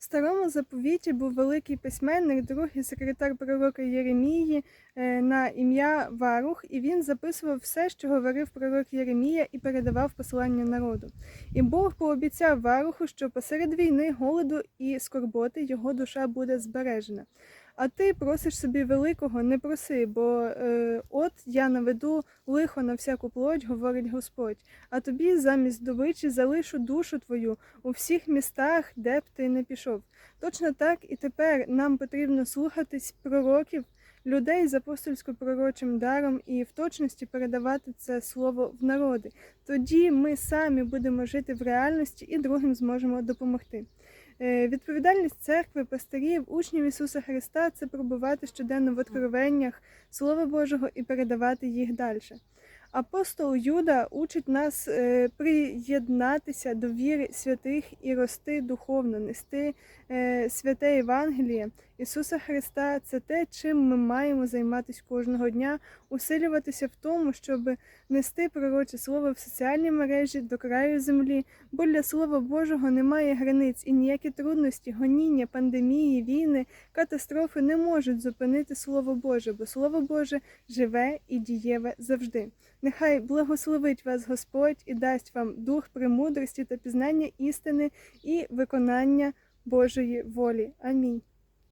В старому заповіті був великий письменник, другий секретар пророка Єремії е, на ім'я Варух, і він записував все, що говорив пророк Єремія, і передавав послання народу. І Бог пообіцяв Варуху, що посеред війни, голоду і скорботи його душа буде збережена. А ти просиш собі великого, не проси, бо е, от я наведу лихо на всяку плоть, говорить Господь. А тобі замість добичі залишу душу твою у всіх містах, де б ти не пішов. Точно так і тепер нам потрібно слухатись пророків, людей з апостольсько-пророчим даром і в точності передавати це слово в народи. Тоді ми самі будемо жити в реальності і другим зможемо допомогти. Е, Відповідальність церкви, пастирів, учнів Ісуса Христа це пробувати щоденно в откровеннях Слова Божого і передавати їх далі. Апостол Юда учить нас е, приєднатися до віри святих і рости духовно, нести е, святе Євангеліє Ісуса Христа. Це те, чим ми маємо займатися кожного дня, усилюватися в тому, щоб нести пророче слово в соціальні мережі до краю землі, бо для Слова Божого немає границь і ніякі трудності, гоніння, пандемії, війни, катастрофи не можуть зупинити Слово Боже, бо Слово Боже живе і дієве завжди. Нехай благословить вас Господь і дасть вам дух премудрості та пізнання істини і виконання Божої волі. Амінь.